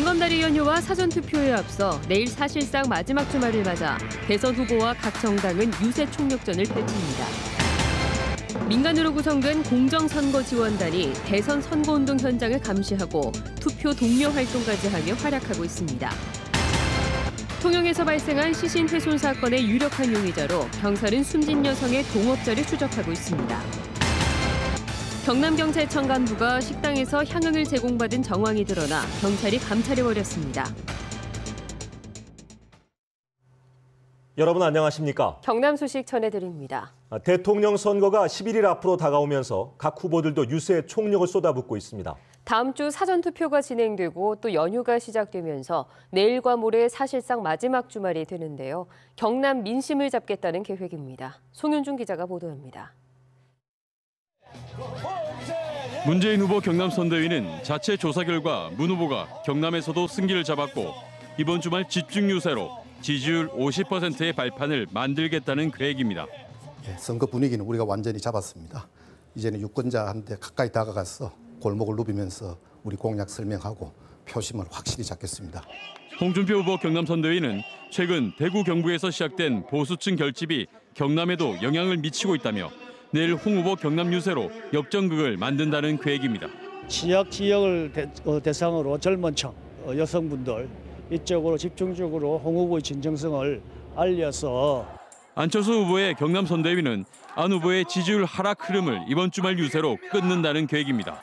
공검다리 연휴와 사전투표에 앞서 내일 사실상 마지막 주말을 맞아 대선 후보와 각 정당은 유세 총력전을 펼칩니다. 민간으로 구성된 공정선거 지원단이 대선 선거운동 현장을 감시하고 투표 독려 활동까지 하며 활약하고 있습니다. 통영에서 발생한 시신 훼손 사건의 유력한 용의자로 경찰은 숨진 여성의 동업자를 추적하고 있습니다. 경남경찰청 간부가 식당에서 향응을 제공받은 정황이 드러나 경찰이 감찰해버렸습니다. 여러분 안녕하십니까? 경남 소식 전해드립니다. 아, 대통령 선거가 11일 앞으로 다가오면서 각 후보들도 유세 총력을 쏟아붓고 있습니다. 다음 주 사전투표가 진행되고 또 연휴가 시작되면서 내일과 모레 사실상 마지막 주말이 되는데요. 경남 민심을 잡겠다는 계획입니다. 송윤준 기자가 보도합니다. 문재인 후보 경남 선대위는 자체 조사 결과 문 후보가 경남에서도 승기를 잡았고 이번 주말 집중 유세로 지지율 50%의 발판을 만들겠다는 계획입니다. 예, 선거 분위기는 우리가 완전히 잡았습니다. 이제는 유권자한테 가까이 다가가서 골목을 누비면서 우리 공약 설명하고 표심을 확실히 잡겠습니다. 홍준표 후보 경남 선대위는 최근 대구 경북에서 시작된 보수층 결집이 경남에도 영향을 미치고 있다며 내일 홍 후보 경남 유세로 역전극을 만든다는 계획입니다. 지역 지역을 대, 어, 대상으로 젊은 층 어, 여성분들 이쪽으로 집중적으로 홍 후보의 진정성을 알려서 안철수 후보의 경남 선대위는 안 후보의 지지율 하락 흐름을 이번 주말 유세로 끊는다는 계획입니다.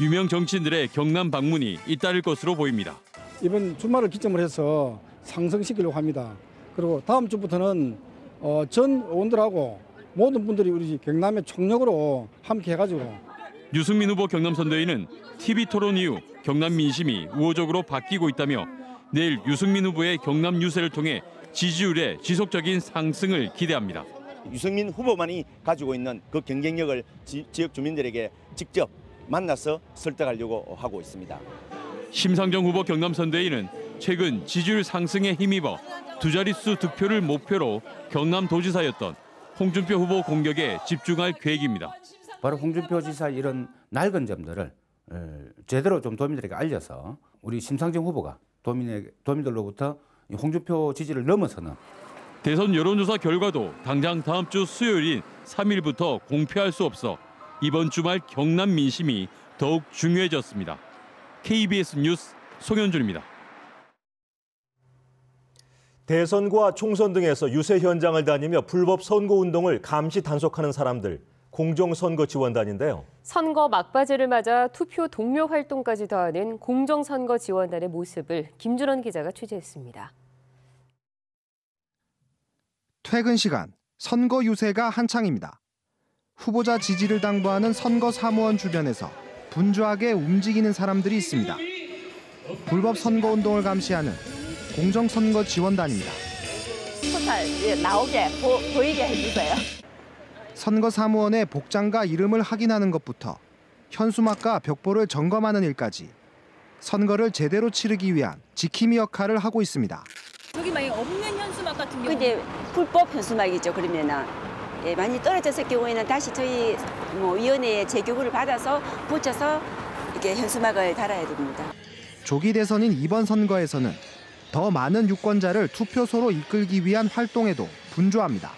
유명 정치인들의 경남 방문이 잇따를 것으로 보입니다. 이번 주말을 기점으로 해서 상승시키려고 합니다. 그리고 다음 주부터는 어, 전 의원들하고 모든 분들이 우리 경남의 총력으로 함께 해가지고 유승민 후보 경남 선대위는 TV 토론 이후 경남 민심이 우호적으로 바뀌고 있다며 내일 유승민 후보의 경남 유세를 통해 지지율의 지속적인 상승을 기대합니다. 유승민 후보만이 가지고 있는 그 경쟁력을 지, 지역 주민들에게 직접 만나서 설득하려고 하고 있습니다. 심상정 후보 경남 선대위는 최근 지지율 상승에 힘입어 두 자릿수 득표를 목표로 경남 도지사였던 홍준표 후보 공격에 집중할 계획입니다. 바로 홍준표 지사 이런 낡은 점들을 어, 제대로 좀 도민들에게 알려서 우리 심상정 후보가 도민의 도민들로부터 홍준표 지지를 넘어서는 대선 여론조사 결과도 당장 다음 주 수요일인 3일부터 공표할 수 없어 이번 주말 경남 민심이 더욱 중요해졌습니다. KBS 뉴스 송현준입니다. 대선과 총선 등에서 유세 현장을 다니며 불법 선거 운동을 감시 단속하는 사람들, 공정선거 지원단인데요. 선거 막바지를 맞아 투표 동료 활동까지 더하는 공정선거 지원단의 모습을 김준원 기자가 취재했습니다. 퇴근 시간 선거 유세가 한창입니다. 후보자 지지를 당부하는 선거 사무원 주변에서 분주하게 움직이는 사람들이 있습니다. 불법 선거 운동을 감시하는 공정선거 지원단입니다. 포탈 나오게 보, 보이게 해주세요. 선거 사무원의 복장과 이름을 확인하는 것부터 현수막과 벽보를 점검하는 일까지 선거를 제대로 치르기 위한 지킴이 역할을 하고 있습니다. 여기 만약 없는 현수막 같은 경우 근데 불법 현수막이죠. 그러면은 예, 많이 떨어졌을 경우에는 다시 저희 뭐 위원회의 재교부를 받아서 붙여서 이렇게 현수막을 달아야 됩니다. 조기 대선인 이번 선거에서는 더 많은 유권자를 투표소로 이끌기 위한 활동에도 분주합니다.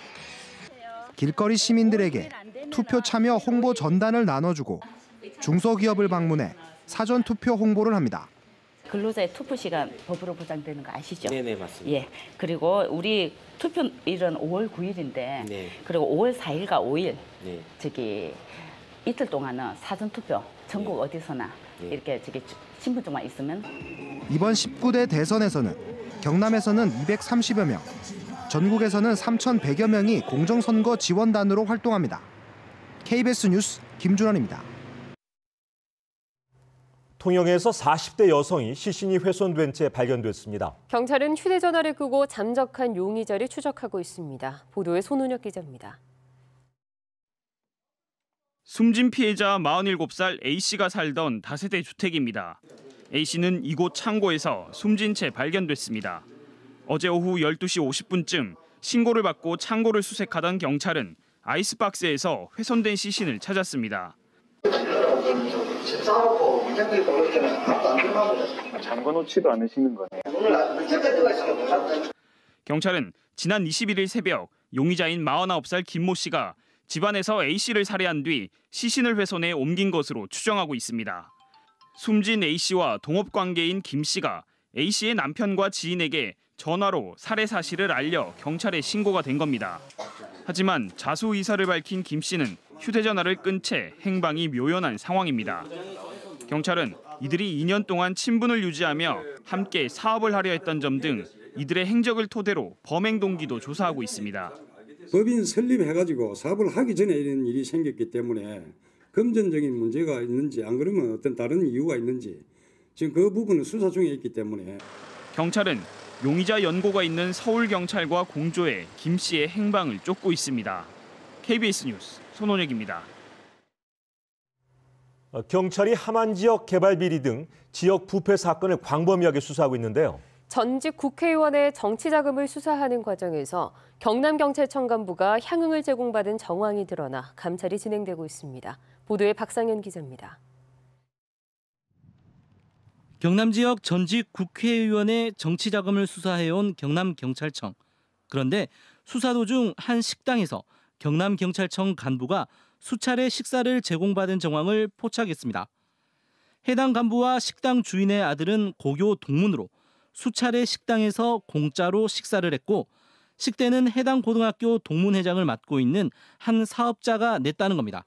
길거리 시민들에게 투표 참여 홍보 전단을 나눠주고 중소기업을 방문해 사전 투표 홍보를 합니다. 근로자의 투표 시간 법으로 보장되는 거 아시죠? 네네 맞습니다. 예. 그리고 우리 투표일은 5월 9일인데 네. 그리고 5월 4일과 5일 네. 저기 이틀 동안은 사전 투표 전국 어디서나 네. 이렇게 저기 신분증만 있으면 이번 19대 대선에서는 경남에서는 230여 명, 전국에서는 3,100여 명이 공정선거 지원단으로 활동합니다. KBS 뉴스 김준원입니다. 통영에서 40대 여성이 시신이 훼손된 채 발견됐습니다. 경찰은 휴대전화를 끄고 잠적한 용의자를 추적하고 있습니다. 보도에 손은혁 기자입니다. 숨진 피해자 47살 A씨가 살던 다세대 주택입니다. A씨는 이곳 창고에서 숨진 채 발견됐습니다. 어제 오후 12시 50분쯤 신고를 받고 창고를 수색하던 경찰은 아이스박스에서 훼손된 시신을 찾았습니다. 들어가거든. 잠궈 놓지도 않으시는 거네요. 경찰은 지난 21일 새벽 용의자인 49살 김모 씨가 집안에서 A 씨를 살해한 뒤 시신을 훼손해 옮긴 것으로 추정하고 있습니다. 숨진 A 씨와 동업 관계인 김 씨가 A 씨의 남편과 지인에게 전화로 살해 사실을 알려 경찰에 신고가 된 겁니다. 하지만 자수 의사를 밝힌 김 씨는 휴대전화를 끈 채 행방이 묘연한 상황입니다. 경찰은 이들이 2년 동안 친분을 유지하며 함께 사업을 하려 했던 점 등 이들의 행적을 토대로 범행 동기도 조사하고 있습니다. 법인 설립해가지고 사업을 하기 전에 이런 일이 생겼기 때문에 금전적인 문제가 있는지 안 그러면 어떤 다른 이유가 있는지 지금 그 부분은 수사 중에 있기 때문에 경찰은 용의자 연고가 있는 서울 경찰과 공조해 김 씨의 행방을 쫓고 있습니다. KBS 뉴스 손원혁입니다. 어, 경찰이 함안 지역 개발 비리 등 지역 부패 사건을 광범위하게 수사하고 있는데요. 전직 국회의원의 정치 자금을 수사하는 과정에서 경남경찰청 간부가 향응을 제공받은 정황이 드러나 감찰이 진행되고 있습니다. 보도에 박상현 기자입니다. 경남 지역 전직 국회의원의 정치 자금을 수사해온 경남경찰청. 그런데 수사 도중 한 식당에서 경남경찰청 간부가 수차례 식사를 제공받은 정황을 포착했습니다. 해당 간부와 식당 주인의 아들은 고교 동문으로 수차례 식당에서 공짜로 식사를 했고 식대는 해당 고등학교 동문회장을 맡고 있는 한 사업자가 냈다는 겁니다.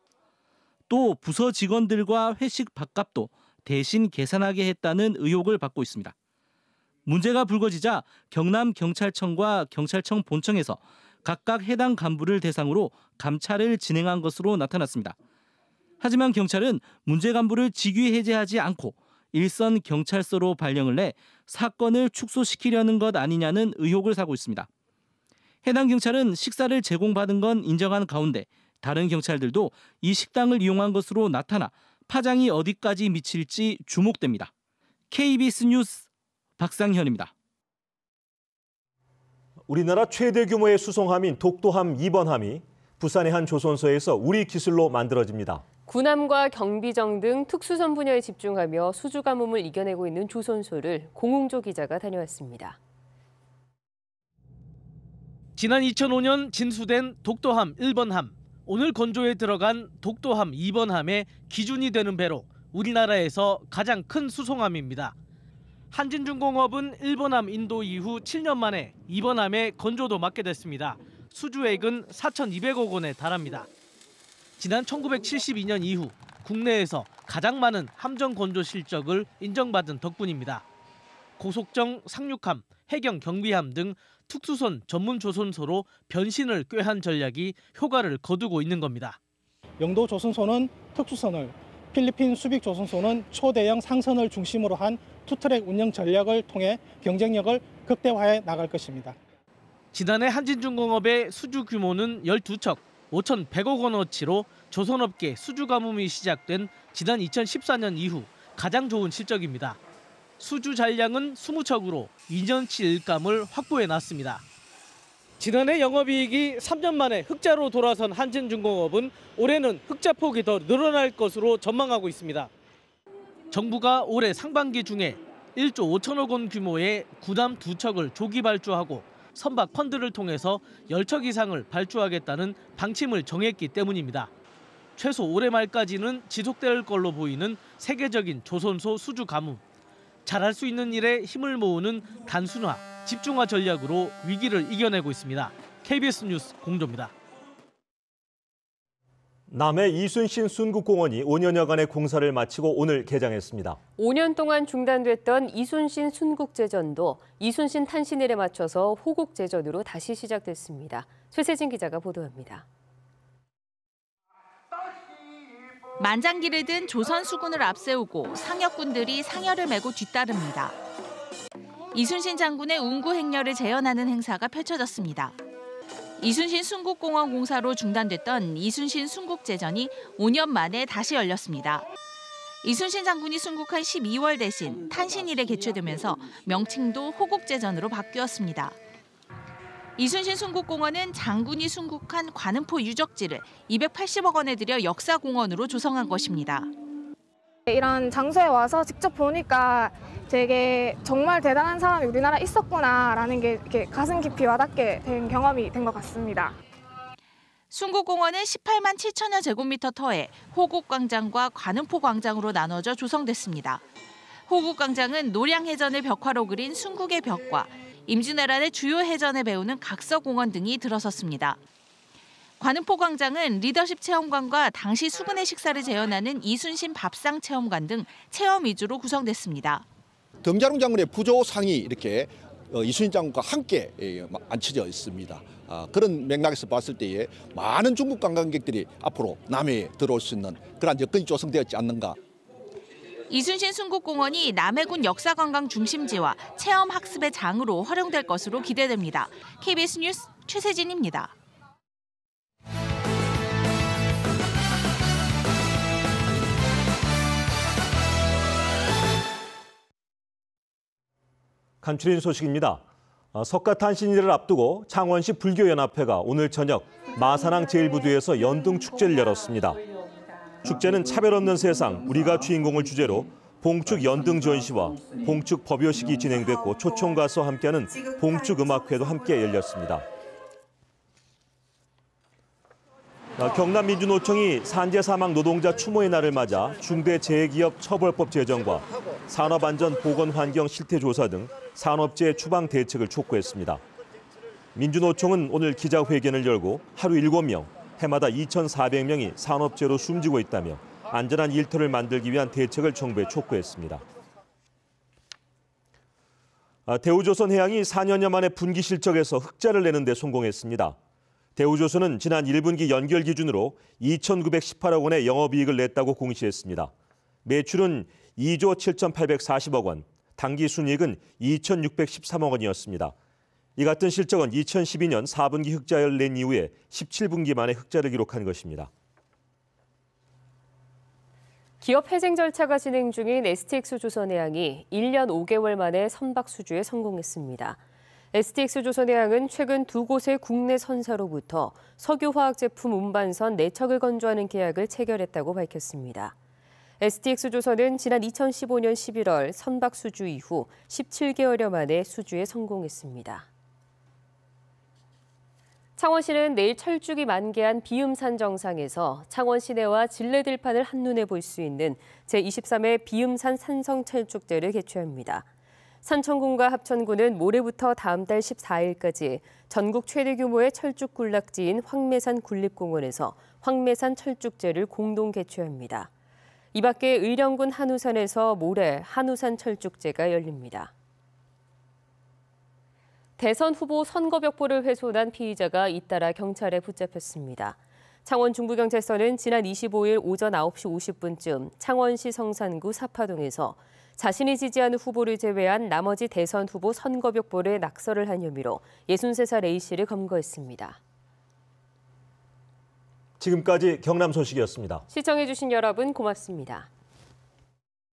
또 부서 직원들과 회식 밥값도 대신 계산하게 했다는 의혹을 받고 있습니다. 문제가 불거지자 경남 경찰청과 경찰청 본청에서 각각 해당 간부를 대상으로 감찰을 진행한 것으로 나타났습니다. 하지만 경찰은 문제 간부를 직위 해제하지 않고 일선 경찰서로 발령을 내 사건을 축소시키려는 것 아니냐는 의혹을 사고 있습니다. 해당 경찰은 식사를 제공받은 건 인정한 가운데 다른 경찰들도 이 식당을 이용한 것으로 나타나 파장이 어디까지 미칠지 주목됩니다. KBS 뉴스 박상현입니다. 우리나라 최대 규모의 수송함인 독도함 2번함이 부산의 한 조선소에서 우리 기술로 만들어집니다. 군함과 경비정 등 특수선 분야에 집중하며 수주 가뭄을 이겨내고 있는 조선소를 공웅조 기자가 다녀왔습니다. 지난 2005년 진수된 독도함 1번함, 오늘 건조에 들어간 독도함 2번함의 기준이 되는 배로 우리나라에서 가장 큰 수송함입니다. 한진중공업은 1번함 인도 이후 7년 만에 2번함의 건조도 맡게 됐습니다. 수주액은 4,200억 원에 달합니다. 지난 1972년 이후 국내에서 가장 많은 함정 건조 실적을 인정받은 덕분입니다. 고속정 상륙함, 해경 경비함 등 특수선 전문 조선소로 변신을 꾀한 전략이 효과를 거두고 있는 겁니다. 영도 조선소는 특수선을, 필리핀 수빅 조선소는 초대형 상선을 중심으로 한 투트랙 운영 전략을 통해 경쟁력을 극대화해 나갈 것입니다. 지난해 한진중공업의 수주 규모는 12척, 5,100억 원어치로 조선업계 수주 가뭄이 시작된 지난 2014년 이후 가장 좋은 실적입니다. 수주 잔량은 20척으로 2년치 일감을 확보해 놨습니다. 지난해 영업이익이 3년 만에 흑자로 돌아선 한진중공업은 올해는 흑자 폭이 더 늘어날 것으로 전망하고 있습니다. 정부가 올해 상반기 중에 1조 5천억 원 규모의 구담 두 척을 조기 발주하고 선박 펀드를 통해서 10척 이상을 발주하겠다는 방침을 정했기 때문입니다. 최소 올해 말까지는 지속될 걸로 보이는 세계적인 조선소 수주 가뭄. 잘할 수 있는 일에 힘을 모으는 단순화, 집중화 전략으로 위기를 이겨내고 있습니다. KBS 뉴스 공조입니다. 남해 이순신 순국공원이 5년여간의 공사를 마치고 오늘 개장했습니다. 5년 동안 중단됐던 이순신 순국제전도 이순신 탄신일에 맞춰서 호국제전으로 다시 시작됐습니다. 최세진 기자가 보도합니다. 만장기를 든 조선 수군을 앞세우고 상역군들이 상여를 메고 뒤따릅니다. 이순신 장군의 운구 행렬을 재현하는 행사가 펼쳐졌습니다. 이순신 순국공원 공사로 중단됐던 이순신 순국제전이 5년 만에 다시 열렸습니다. 이순신 장군이 순국한 12월 대신 탄신일에 개최되면서 명칭도 호국제전으로 바뀌었습니다. 이순신 순국공원은 장군이 순국한 관음포 유적지를 280억 원에 들여 역사공원으로 조성한 것입니다. 이런 장소에 와서 직접 보니까 되게 정말 대단한 사람이 우리나라에 있었구나라는 게 이렇게 가슴 깊이 와닿게 된 경험이 된 것 같습니다. 순국공원은 18만 7천여 제곱미터 터에 호국광장과 관음포광장으로 나눠져 조성됐습니다. 호국광장은 노량해전의 벽화로 그린 순국의 벽과 임진왜란의 주요 해전에 배우는 각서공원 등이 들어섰습니다. 관음포 광장은 리더십 체험관과 당시 수군의 식사를 재현하는 이순신 밥상 체험관 등 체험 위주로 구성됐습니다. 등자룡 장군의 부조상이 이렇게 어, 이순신 장군과 함께 예, 앉혀져 있습니다. 아, 그런 맥락에서 봤을 때에 많은 중국 관광객들이 앞으로 남해에 들어올 수 있는 그런 여건이 조성되었지 않는가. 이순신 순국공원이 남해군 역사관광 중심지와 체험학습의 장으로 활용될 것으로 기대됩니다. KBS 뉴스 최세진입니다. 간추린 소식입니다. 어, 석가탄신일을 앞두고 창원시 불교연합회가 오늘 저녁 마산항 제일부두에서 연등 축제를 열었습니다. 축제는 차별 없는 세상 우리가 주인공을 주제로 봉축 연등 전시와 봉축 법요식이 진행됐고 초청 가수와 함께하는 봉축 음악회도 함께 열렸습니다. 어, 경남민주노총이 산재 사망 노동자 추모의 날을 맞아 중대재해기업 처벌법 제정과 산업안전 보건 환경 실태 조사 등 산업재해 추방 대책을 촉구했습니다. 민주노총은 오늘 기자회견을 열고 하루 7명, 해마다 2,400명이 산업재해로 숨지고 있다며 안전한 일터를 만들기 위한 대책을 정부에 촉구했습니다. 아, 대우조선해양이 4년여 만에 분기 실적에서 흑자를 내는 데 성공했습니다. 대우조선은 지난 1분기 연결 기준으로 2,918억 원의 영업이익을 냈다고 공시했습니다. 매출은 2조 7,840억 원, 당기 순이익은 2,613억 원이었습니다. 이 같은 실적은 2012년 4분기 흑자를 낸 이후에 17분기 만에 흑자를 기록한 것입니다. 기업 회생 절차가 진행 중인 STX 조선해양이 1년 5개월 만에 선박 수주에 성공했습니다. STX 조선해양은 최근 두 곳의 국내 선사로부터 석유화학 제품 운반선 4척을 건조하는 계약을 체결했다고 밝혔습니다. STX 조선은 지난 2015년 11월 선박 수주 이후 17개월여 만에 수주에 성공했습니다. 창원시는 내일 철쭉이 만개한 비음산 정상에서 창원 시내와 진례 들판을 한눈에 볼 수 있는 제23회 비음산 산성 철쭉제를 개최합니다. 산천군과 합천군은 모레부터 다음 달 14일까지 전국 최대 규모의 철쭉 군락지인 황매산 군립공원에서 황매산 철쭉제를 공동 개최합니다. 이 밖에 의령군 한우산에서 모레 한우산 철쭉제가 열립니다. 대선 후보 선거벽보를 훼손한 피의자가 잇따라 경찰에 붙잡혔습니다. 창원 중부경찰서는 지난 25일 오전 9시 50분쯤 창원시 성산구 사파동에서 자신이 지지하는 후보를 제외한 나머지 대선 후보 선거벽보를 낙서를 한 혐의로 63살 A씨를 검거했습니다. 지금까지 경남 소식이었습니다. 시청해주신 여러분 고맙습니다.